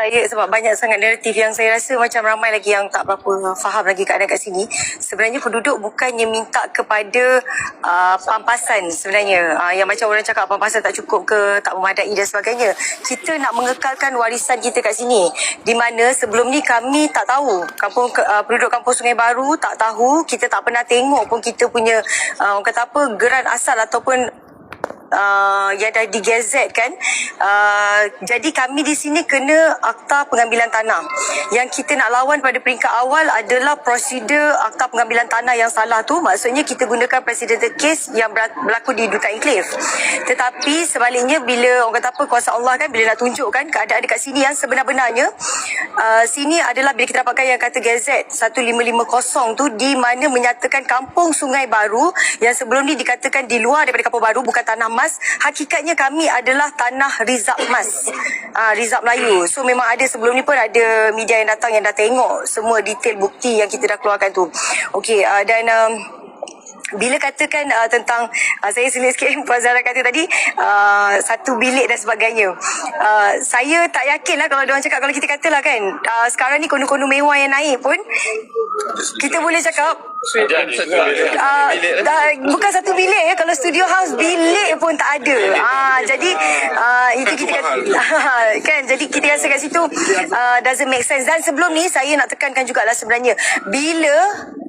saya sebab banyak sangat naratif yang saya rasa macam ramai lagi yang tak berapa faham lagi keadaan kat sini. Sebenarnya penduduk bukannya minta kepada uh, pampasan sebenarnya. Uh, yang macam orang cakap pampasan tak cukup ke, tak memadai dan sebagainya. Kita nak mengekalkan warisan kita kat sini. Di mana sebelum ni kami tak tahu. Kampung uh, penduduk kampung Sungai Baru tak tahu. Kita tak pernah tengok pun kita punya uh, orang kata apa geran asal ataupun uh, yang dah digazet kan. Uh, jadi kami di sini kena akta pengambilan tanah. Yang kita nak lawan pada peringkat awal adalah prosedur akta pengambilan tanah yang salah tu. Maksudnya kita gunakan presidential case yang ber- berlaku di Duta Enclave. Tetapi sebaliknya bila orang kata apa kuasa Allah kan bila nak tunjukkan keadaan dekat sini yang sebenar-benarnya uh, sini adalah bila kita dapatkan yang kata gazet 1550 tu di mana menyatakan kampung Sungai Baru yang sebelum ni dikatakan di luar daripada kampung baru bukan tanah emas hakikatnya kami adalah tanah rizab emas uh, rizab Melayu. So memang ada sebelum ni pun ada media yang datang yang dah tengok semua detail bukti yang kita dah keluarkan tu. Okey uh, dan um, bila katakan uh, tentang uh, saya selit sikit Puan Zara kata tadi uh, satu bilik dan sebagainya. Uh, saya tak yakin lah kalau orang cakap kalau kita katalah kan uh, sekarang ni kono-kono mewah yang naik pun kita boleh cakap. Uh, dah, bukan satu bilik ya kalau studio house bilik pun tak ada. Uh, jadi uh, itu kita kata, kan jadi kita rasa kat situ uh, doesn't make sense. Dan sebelum ni saya nak tekankan jugalah sebenarnya bila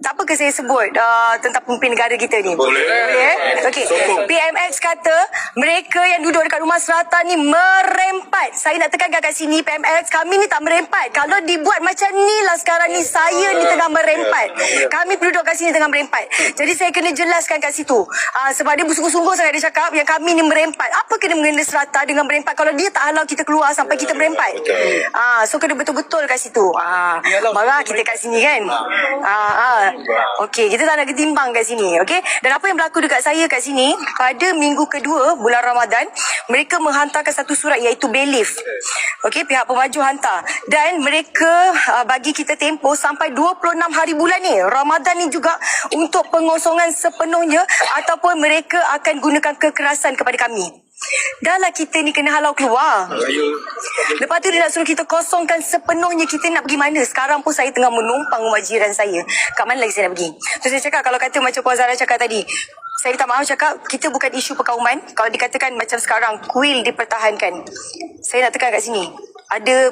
tak apa ke saya sebut uh, tentang pemimpin negara kita ni? Boleh. boleh eh? okey. PMX kata mereka yang duduk dekat rumah selatan ni merempat. Saya nak tekankan kat sini PMX kami ni tak merempat. Kalau dibuat macam ni lah sekarang ni saya ni tengah merempat. Kami penduduk kat sini tengah merempat. Jadi saya kena jelaskan kat situ. Uh, sebab dia bersungguh-sungguh sangat dia cakap yang kami ni merempat. Apa kena mengena serata dengan merempat? Kalau dia tak halau kita keluar sampai kita merempat. Uh, so kena betul-betul kat situ. Uh, marah kita kat sini kan? Uh, uh. Okey, kita tak nak ketimbang kat sini. Okey. Dan apa yang berlaku dekat saya kat sini, pada minggu kedua bulan Ramadan, mereka menghantarkan satu surat iaitu belief. Okey, pihak pemaju hantar. Dan mereka uh, bagi kita tempoh sampai 26 hari bulan ni. Ramadan ni juga untuk pengosongan sepenuhnya ataupun mereka akan gunakan kekerasan kepada kami. Dah lah kita ni kena halau keluar. Lepas tu dia nak suruh kita kosongkan sepenuhnya kita nak pergi mana. Sekarang pun saya tengah menumpang rumah jiran saya. Kat mana lagi saya nak pergi? So saya cakap kalau kata macam Puan Zara cakap tadi. Saya minta maaf cakap kita bukan isu perkauman. Kalau dikatakan macam sekarang kuil dipertahankan. Saya nak tekan kat sini. Ada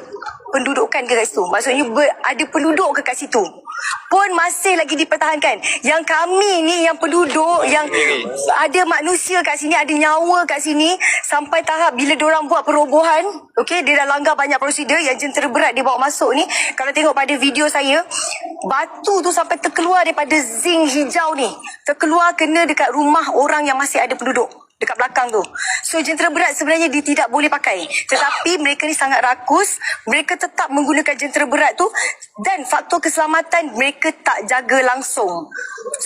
pendudukan ke kat situ? Maksudnya ber, ada penduduk ke kat situ? Pun masih lagi dipertahankan. Yang kami ni yang penduduk yang ada manusia kat sini, ada nyawa kat sini sampai tahap bila orang buat perobohan, okey, dia dah langgar banyak prosedur yang jentera berat dia bawa masuk ni. Kalau tengok pada video saya, batu tu sampai terkeluar daripada zinc hijau ni. Terkeluar kena dekat rumah orang yang masih ada penduduk dekat belakang tu. So jentera berat sebenarnya dia tidak boleh pakai. Tetapi mereka ni sangat rakus, mereka tetap menggunakan jentera berat tu dan faktor keselamatan mereka tak jaga langsung.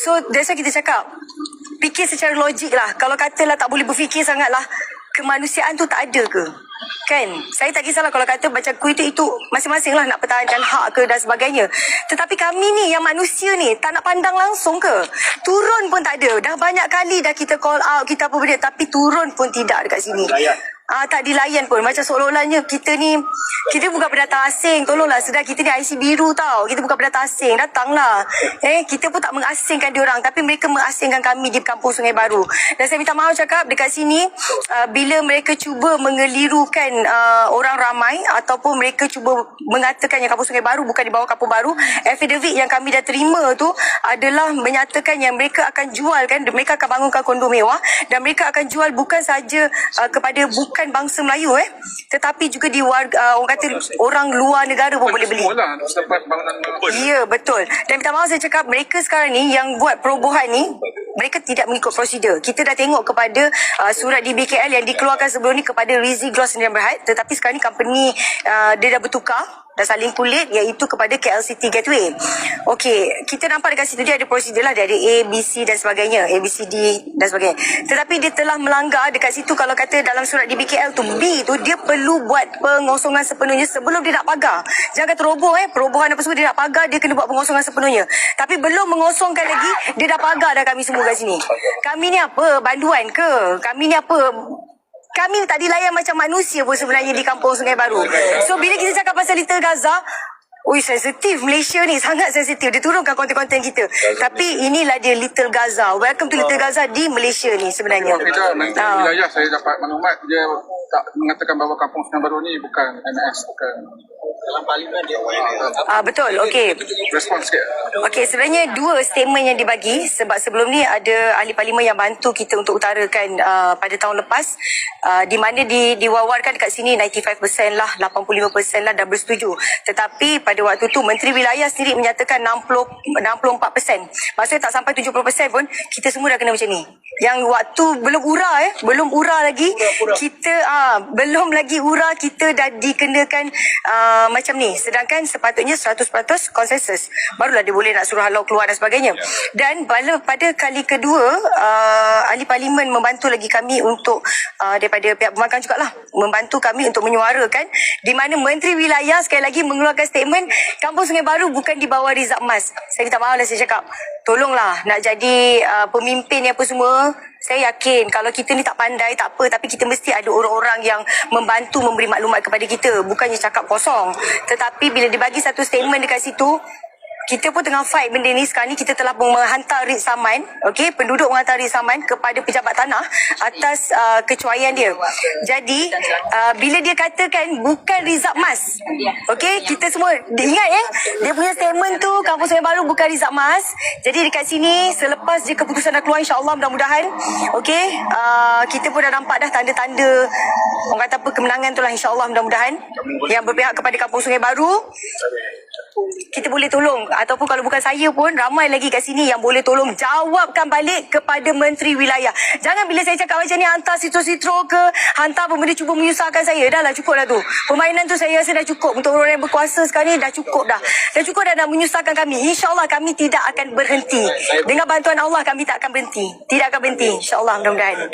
So that's why kita cakap fikir secara logik lah. Kalau katalah tak boleh berfikir sangat lah kemanusiaan tu tak ada ke? Kan? Saya tak kisahlah kalau kata macam ku itu, itu masing-masing lah nak pertahankan hak ke dan sebagainya. Tetapi kami ni yang manusia ni tak nak pandang langsung ke? Turun pun tak ada. Dah banyak kali dah kita call out, kita apa benda. Tapi turun pun tidak dekat sini. Ah tak dilayan pun. Macam seolah-olahnya kita ni kita bukan pendatang asing. Tolonglah sedar kita ni IC biru tau. Kita bukan pendatang asing. Datanglah. Eh kita pun tak mengasingkan dia orang. Tapi mereka mengasingkan kami di kampung Sungai Baru. Dan saya minta maaf cakap dekat sini uh, bila mereka cuba mengelirukan uh, orang ramai ataupun mereka cuba mengatakan yang kampung Sungai Baru bukan di bawah kampung baru affidavit yang kami dah terima tu adalah menyatakan yang mereka akan jual kan mereka akan bangunkan kondo mewah dan mereka akan jual bukan saja uh, kepada bukan bangsa Melayu eh. Tetapi juga di warga uh, orang kata orang luar negara pun boleh beli. Bangunan Ya betul. Dan minta maaf saya cakap Mereka sekarang ni Yang buat perobohan ni mereka tidak mengikut prosedur. Kita dah tengok kepada uh, surat di BKL yang dikeluarkan sebelum ni kepada Rizzi Gloss Sdn Berhad. Tetapi sekarang ni company uh, dia dah bertukar dah saling kulit iaitu kepada KLCT Gateway. Okey, kita nampak dekat situ dia ada prosedur lah dia ada A, B, C dan sebagainya, A, B, C, D dan sebagainya. Tetapi dia telah melanggar dekat situ kalau kata dalam surat di BKL tu B tu dia perlu buat pengosongan sepenuhnya sebelum dia nak pagar. Jangan kata roboh eh, perobohan apa semua dia nak pagar dia kena buat pengosongan sepenuhnya. Tapi belum mengosongkan lagi dia dah pagar dah kami semua kat sini. Kami ni apa? Banduan ke? Kami ni apa? Kami tak dilayan macam manusia pun sebenarnya di kampung Sungai Baru. So bila kita cakap pasal Little Gaza, Ui sensitif. Malaysia ni sangat sensitif. Dia turunkan konten-konten kita. Tapi inilah dia Little Gaza. Welcome to Little Gaza di Malaysia ni sebenarnya. Kita menteri Ah. wilayah saya dapat maklumat. Dia tak mengatakan bahawa kampung Sungai Baru ni bukan MX bukan dalam parlimen dia Ah betul okey Okey, sebenarnya dua statement yang dibagi sebab sebelum ni ada ahli parlimen yang bantu kita untuk utarakan uh, pada tahun lepas uh, di mana di diwawarkan dekat sini 95% lah, 85% lah dah bersetuju. Tetapi pada waktu tu menteri wilayah sendiri menyatakan 60 64%. Maksudnya tak sampai 70% pun kita semua dah kena macam ni. Yang waktu belum ura eh, belum ura lagi kita ah belum lagi ura kita dah dikenakan uh, macam ni. Sedangkan sepatutnya 100% konsensus. Barulah dia boleh nak suruh halau keluar dan sebagainya. Dan pada pada kali kedua uh, ahli parlimen membantu lagi kami untuk uh, daripada pihak pembangkang jugalah membantu kami untuk menyuarakan di mana menteri wilayah sekali lagi mengeluarkan statement Kampung Sungai Baru bukan di bawah Rizak Mas. Saya minta maaf lah saya cakap. Tolonglah nak jadi uh, pemimpin ni apa semua. Saya yakin kalau kita ni tak pandai tak apa tapi kita mesti ada orang-orang yang membantu memberi maklumat kepada kita. Bukannya cakap kosong. Tetapi bila dibagi satu statement dekat situ kita pun tengah fight benda ni sekarang ni kita telah menghantar writ saman okey? Penduduk menghantar writ saman kepada pejabat tanah atas uh, kecuaian dia. Jadi uh, bila dia katakan bukan Rizak Mas okey? Kita semua dia ingat eh? Dia punya statement tu kampung Sungai Baru bukan Rizak Mas jadi dekat sini selepas je keputusan dah keluar insyaallah mudah-mudahan okey? Uh, kita pun dah nampak dah tanda-tanda orang kata apa kemenangan tu lah insyaallah mudah-mudahan. Yang berpihak kepada kampung Sungai Baru kita boleh tolong ataupun kalau bukan saya pun ramai lagi kat sini yang boleh tolong jawabkan balik kepada menteri wilayah. Jangan bila saya cakap macam ni hantar sitro-sitro ke hantar pun benda cuba menyusahkan saya. Dah lah cukup dah tu. Permainan tu saya rasa dah cukup untuk orang yang berkuasa sekarang ni dah cukup dah. Dah cukup dah nak menyusahkan kami. InsyaAllah kami tidak akan berhenti. Dengan bantuan Allah kami tak akan berhenti. Tidak akan berhenti. InsyaAllah mudah-mudahan.